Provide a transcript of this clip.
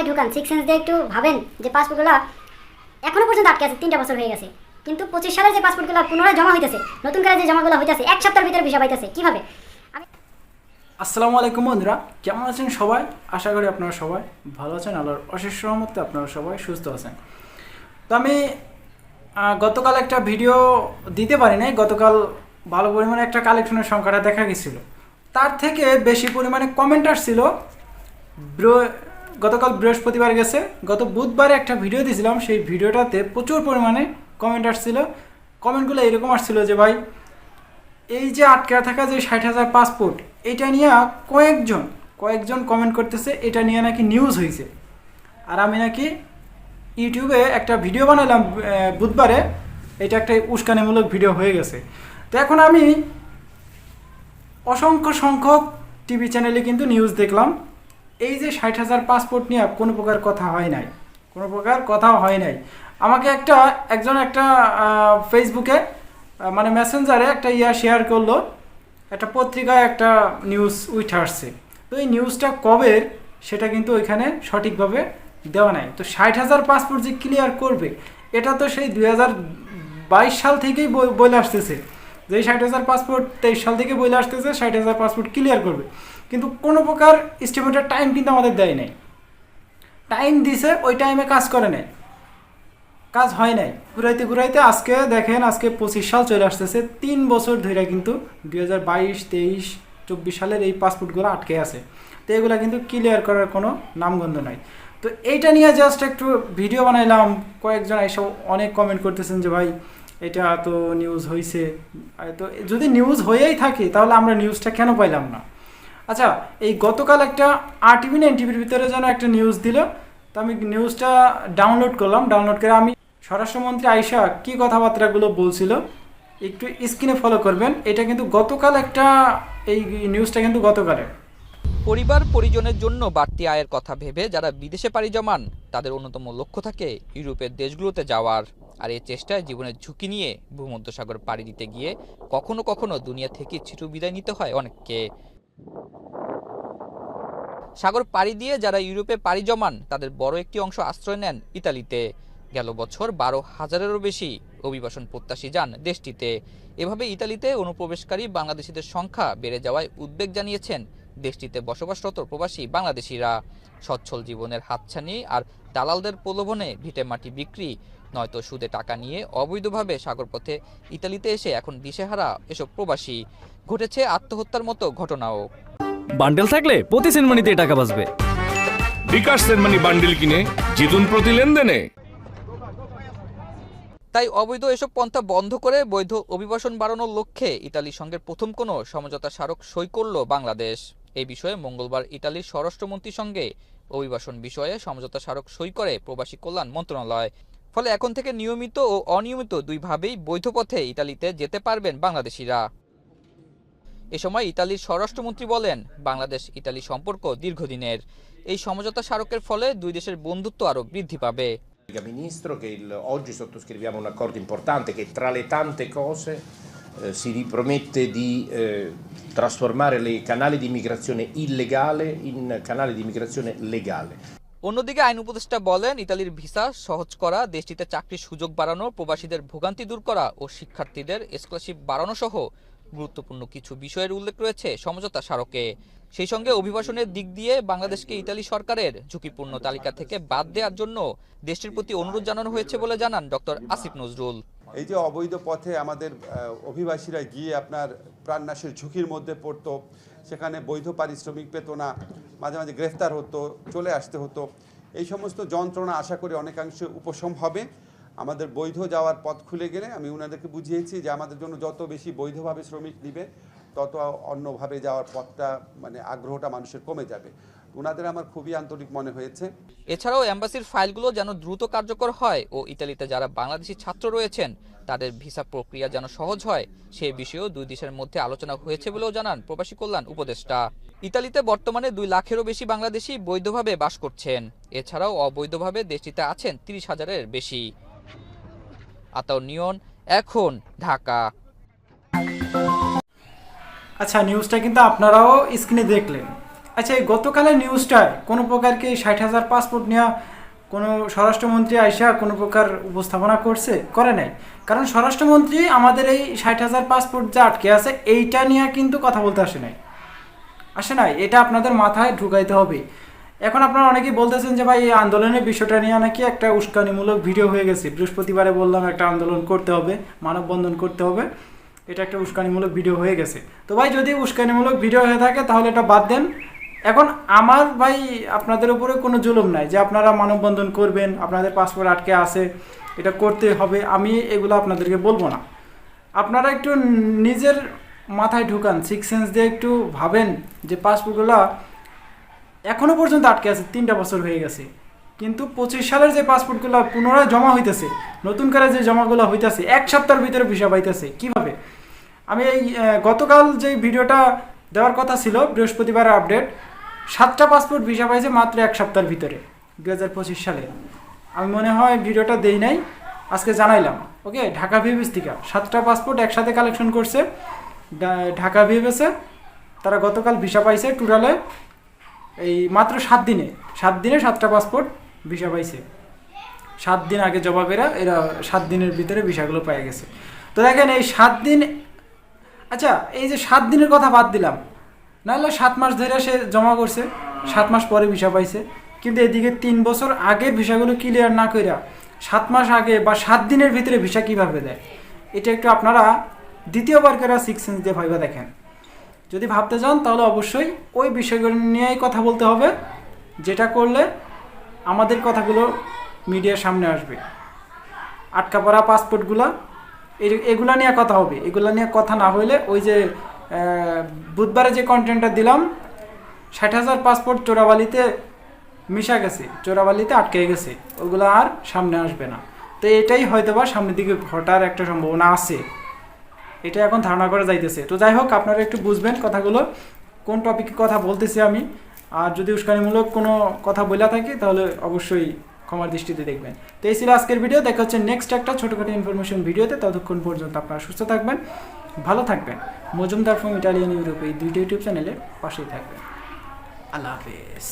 মাথায় ঢুকান। Six sense দিয়ে একটু ভাবেন যে পাসপোর্টগুলো এখনও পর্যন্ত আটকে আছে, তিনটা বছর হয়ে গেছে। কিন্তু পঁচিশ সালে যে পাসপোর্টগুলো পুনরায় জমা হইতেছে, নতুন করে যে জমাগুলো হইতেছে, এক সপ্তাহের ভিতরে ভিসা পাইতেছে, কীভাবে? আমি আসসালামু আলাইকুম বন্ধুরা, কেমন আছেন সবাই? আশা করি আপনারা সবাই ভালো আছেন, আল্লাহর অশেষ রহমতে আপনারা সবাই সুস্থ আছেন। তো আমি গতকাল একটা ভিডিও দিতে পারি নাই, গতকাল ভালো পরিমাণে একটা কালেকশনের সংখ্যাটা দেখা গেছিল। তার থেকে বেশি পরিমাণে কমেন্ট আসছিল গতকাল বৃহস্পতিবার গেছে। গত বুধবারে একটা ভিডিও দিয়েছিলাম, সেই ভিডিওটাতে প্রচুর পরিমাণে কমেন্ট আসছিল। কমেন্টগুলো এরকম আসছিল যে, ভাই, এই যে আটকে থাকা যে ষাট হাজার পাসপোর্ট এটা নিয়ে কয়েকজন কয়েকজন কমেন্ট করতেছে, এটা নিয়ে নাকি নিউজ হয়েছে আর আমি নাকি ইউটিউবে একটা ভিডিও বানালাম বুধবারে। এটা একটা উস্কানিমূলক ভিডিও হয়ে গেছে। তো এখন আমি অসংখ্য সংখ্যক টিভি চ্যানেলে কিন্তু নিউজ দেখলাম। এই যে ষাট হাজার পাসপোর্ট নিয়ে কোনো প্রকার কথা হয় নাই, কোনো প্রকার কথাও হয় নাই। আমাকে একটা, একজন একটা ফেসবুকে মানে মেসেঞ্জারে একটা ইয়া শেয়ার করল, একটা পত্রিকায় একটা নিউজ উঠে আসছে। তো এই নিউজটা কবে, সেটা কিন্তু ওইখানে সঠিকভাবে দেওয়া নাই। তো ষাট হাজার পাসপোর্ট যে ক্লিয়ার করবে, এটা তো সেই দুই বাইশ সাল থেকেই বলে আসতেছে। যে ষাট হাজার পাসপোর্ট তেইশ সাল থেকে বলে আসতেছে, ষাট হাজার পাসপোর্ট ক্লিয়ার করবে। কিন্তু কোনো প্রকার এস্টিমেটের টাইম কিন্তু আমাদের দেয় নাই। টাইম দিছে, ওই টাইমে কাজ করে নাই। কাজ হয় নাই। ঘুরাইতে ঘুরাইতে আজকে দেখেন, আজকে পঁচিশ সাল চলে আসতেছে, তিন বছর ধরে কিন্তু দুই হাজার বাইশ, তেইশ, চব্বিশ সালের এই পাসপোর্টগুলো আটকে আছে। তো এগুলো কিন্তু ক্লিয়ার করার কোনো নামগন্ধ নাই। তো এইটা নিয়ে জাস্ট একটু ভিডিও বানাইলাম। কয়েকজন এসব অনেক কমেন্ট করতেছেন যে, ভাই, এটা তো নিউজ হয়েছে তো যদি নিউজ হয়েই থাকে, তাহলে আমরা নিউজটা কেন পাইলাম না? আচ্ছা এই গতকাল একটা আর টিভি না টিভির ভিতরে যেন একটা নিউজ দিল। তো আমি নিউজটা ডাউনলোড করলাম। ডাউনলোড করে আমি স্বরাষ্ট্রমন্ত্রী আয়সা কি কথাবার্তাগুলো বলছিল একটু স্ক্রিনে ফলো করবেন। এটা কিন্তু গতকাল একটা, এই নিউজটা কিন্তু গতকালের। পরিবার পরিজনের জন্য বাড়তি আয়ের কথা ভেবে যারা বিদেশে পাড়ি জমান, তাদের অন্যতম লক্ষ্য থাকে ইউরোপের দেশগুলোতে যাওয়ার। আর এই চেষ্টায় জীবনের ঝুঁকি নিয়ে ভূমধ্যসাগর পাড়ি দিতে গিয়ে কখনো কখনো দুনিয়া থেকে চিরু বিদায় নিতে হয় অনেককে। সাগর পাড়ি দিয়ে যারা ইউরোপে পাড়ি জমান, তাদের বড় একটি অংশ আশ্রয় নেন ইতালিতে। গেল বছর বারো হাজারেরও বেশি অভিবাসন প্রত্যাশী যান দেশটিতে। এভাবে ইতালিতে অনুপ্রবেশকারী বাংলাদেশিদের সংখ্যা বেড়ে যাওয়ায় উদ্বেগ জানিয়েছেন দেশটিতে বসবাসরত প্রবাসী বাংলাদেশিরা সচ্ছল জীবনের হাতছানি আর দালালদের প্রলোভনে ভিটে মাটি বিক্রি নয়তো সুদে টাকা নিয়ে অবৈধভাবে সাগরপথে ইতালিতে এসে এখন দিশেহারা এসব প্রবাসী। ঘটেছে আত্মহত্যার মতো ঘটনাও। বান্ডেল থাকলে প্রতি সেনমানিতে টাকা বাঁচবে। বিকাশ সেনমানি বান্ডিল কিনে জিতুন প্রতি লেনদেনে। তাই অবৈধ এসব পন্থা বন্ধ করে বৈধ অভিবাসন বাড়ানোর লক্ষ্যে ইতালির সঙ্গে প্রথম কোনো সমঝোতা স্মারক সই করল বাংলাদেশ। এই বিষয়ে মঙ্গলবার ইতালির স্বরাষ্ট্রমন্ত্রীর সঙ্গে অভিবাসন বিষয়ে সমঝোতা স্মারক সই করে প্রবাসী কল্যাণ মন্ত্রণালয়। ফলে এখন থেকে নিয়মিত ও অনিয়মিত দুইভাবেই বৈধ পথে ইতালিতে যেতে পারবেন বাংলাদেশিরা। এ সময় ইতালির স্বরাষ্ট্রমন্ত্রী বলেন, বাংলাদেশ ইতালি সম্পর্ক দীর্ঘদিনের। এই সমঝোতা স্মারকের ফলে দুই দেশের বন্ধুত্ব আরও বৃদ্ধি পাবে। Ministro, che il- oggi sottoscriviamo un accordo importante che tra le tante cose si ripromette di eh, trasformare i canali di immigrazione illegale in canali di immigrazione legale. অন্যদিকে আইন উপদেষ্টা বলেন ইতালির ভিসা সহজ করা দেশটিতে চাকরির সুযোগ বাড়ানো প্রবাসীদের ভোগান্তি দূর করা ও শিক্ষার্থীদের স্কলারশিপ বাড়ানো সহ গুরুত্বপূর্ণ কিছু বিষয়ের উল্লেখ রয়েছে সমঝোতা স্মারকে সেই সঙ্গে অভিবাসনের দিক দিয়ে বাংলাদেশকে ইতালি সরকারের ঝুঁকিপূর্ণ তালিকা থেকে বাদ দেওয়ার জন্য দেশটির প্রতি অনুরোধ জানানো হয়েছে বলে জানান ডক্টর আসিফ নজরুল এই যে অবৈধ পথে আমাদের অভিবাসীরা গিয়ে আপনার প্রাণনাশের ঝুঁকির মধ্যে পড়তো সেখানে বৈধ পারিশ্রমিক পেত না মাঝে মাঝে গ্রেফতার হতো চলে আসতে হতো এই সমস্ত যন্ত্রণা আশা করি অনেকাংশে উপশম হবে। আমাদের বৈধ যাওয়ার পথ খুলে গেলে আমি ওনাদেরকে বুঝিয়েছি যে আমাদের জন্য যত বেশি বৈধভাবে শ্রমিক নিবে তত অন্যভাবে যাওয়ার পথটা মানে আগ্রহটা মানুষের কমে যাবে। ওনাদের আমার খুবই আন্তরিক মনে হয়েছে। এছাড়াও এম্বাসির ফাইলগুলো যেন দ্রুত কার্যকর হয় ও ইতালিতে যারা বাংলাদেশি ছাত্র রয়েছেন তাদের ভিসা প্রক্রিয়া যেন সহজ হয় সে বিষয়েও দুই দেশের মধ্যে আলোচনা হয়েছে বলেও জানান প্রবাসী কল্যাণ উপদেষ্টা। ইতালিতে বর্তমানে দুই লাখেরও বেশি বাংলাদেশি বৈধভাবে বাস করছেন। এছাড়াও অবৈধভাবে দেশটিতে আছেন তিরিশ হাজারের বেশি। আতাও নিয়ন এখন ঢাকা। আচ্ছা নিউজটা কিন্তু আপনারাও স্ক্রিনে দেখলেন। আচ্ছা এই গতকালের নিউজটায় কোনো প্রকার কি ষাট হাজার পাসপোর্ট নেওয়া কোনো স্বরাষ্ট্রমন্ত্রী আইসা কোনো প্রকার উপস্থাপনা করছে? করে নাই। কারণ স্বরাষ্ট্রমন্ত্রী আমাদের এই ষাট হাজার পাসপোর্ট যা আটকে আছে, এইটা নিয়ে কিন্তু কথা বলতে আসে নাই। আসে নাই, এটা আপনাদের মাথায় ঢুকাইতে হবে। এখন আপনারা অনেকেই বলতেছেন যে ভাই, এই আন্দোলনের বিষয়টা নিয়ে নাকি একটা উস্কানিমূলক ভিডিও হয়ে গেছে। বৃহস্পতিবারে বললাম একটা আন্দোলন করতে হবে, মানববন্ধন করতে হবে। এটা একটা উস্কানিমূলক ভিডিও হয়ে গেছে। তো ভাই, যদি উস্কানিমূলক ভিডিও হয়ে থাকে, তাহলে এটা বাদ দেন। এখন আমার ভাই আপনাদের উপরে কোনো জুলুম নাই, যে আপনারা মানববন্ধন করবেন, আপনাদের পাসপোর্ট আটকে আছে, এটা করতে হবে, আমি এগুলো আপনাদেরকে বলব না। আপনারা একটু নিজের মাথায় ঢুকান সিক্স সেন্স দিয়ে একটু ভাবেন যে পাসপোর্টগুলো এখনও পর্যন্ত আটকে আছে, তিনটা বছর হয়ে গেছে। কিন্তু পঁচিশ সালের যে পাসপোর্টগুলো পুনরায় জমা হইতেছে, নতুন করে যে জমাগুলো হইতেছে, এক সপ্তাহের ভিতরে ভিসা পাইতেছে, কীভাবে? আমি এই গতকাল যে ভিডিওটা দেওয়ার কথা ছিল বৃহস্পতিবার আপডেট সাতটা পাসপোর্ট ভিসা পাইছে মাত্র এক সপ্তাহের ভিতরে দু হাজার পঁচিশ সালে। আমি মনে হয় ভিডিওটা দেই নাই, আজকে জানাইলাম ওকে ঢাকা ভিভিস থেকে। সাতটা পাসপোর্ট একসাথে কালেকশন করছে ঢাকা ভিভিসে তারা গতকাল ভিসা পাইছে টোটালে এই মাত্র সাত দিনে। সাত দিনে সাতটা পাসপোর্ট ভিসা পাইছে। সাত দিন আগে জমা করে এরা সাত দিনের ভিতরে ভিসাগুলো পেয়ে গেছে। তো দেখেন এই সাত দিন আচ্ছা এই যে সাত দিনের কথা বাদ দিলাম নাহলে সাত মাস ধরে সে জমা করছে, সাত মাস পরে ভিসা পাইছে। কিন্তু এদিকে তিন বছর আগে ভিসাগুলো ক্লিয়ার না কইরা সাত মাস আগে বা সাত দিনের ভিতরে ভিসা কীভাবে দেয়? এটা একটু আপনারা দ্বিতীয়বার করে সিক্স সেন্স দিয়ে ভাইবা দেখেন। যদি ভাবতে চান, তাহলে অবশ্যই ওই বিষয়গুলো নিয়েই কথা বলতে হবে। যেটা করলে আমাদের কথাগুলো মিডিয়ার সামনে আসবে। আটকা পড়া পাসপোর্টগুলো এগুলা নিয়ে কথা হবে। এগুলা নিয়ে কথা না হইলে ওই যে বুধবারে যে কন্টেন্টটা দিলাম, ষাট হাজার পাসপোর্ট চোরাবালিতে মিশা গেছে, চোরাবালিতে আটকে গেছে, ওগুলো আর সামনে আসবে না। তো এটাই হয়তো বা সামনের দিকে ঘটার একটা সম্ভাবনা আছে। এটা এখন ধারণা করা যাইতেছে। তো যাই হোক, আপনারা একটু বুঝবেন কথাগুলো, কোন টপিকে কথা বলতেছি আমি, আর যদি উস্কানিমূলক কোনো কথা বলে থাকি, তাহলে অবশ্যই ক্ষমার দৃষ্টিতে দেখবেন। তো এই ছিল আজকের ভিডিও দেখা হচ্ছে নেক্সট একটা ছোটোখাটো ইনফরমেশন ভিডিওতে ততক্ষণ পর্যন্ত আপনারা সুস্থ থাকবেন। ভালো থাকবেন। মজুমদার ফ্রম ইটালিয়ান ইউরোপ এই দুইটা ইউটিউব চ্যানেলের পাশেই থাকবেন। আল্লাহ হাফেজ।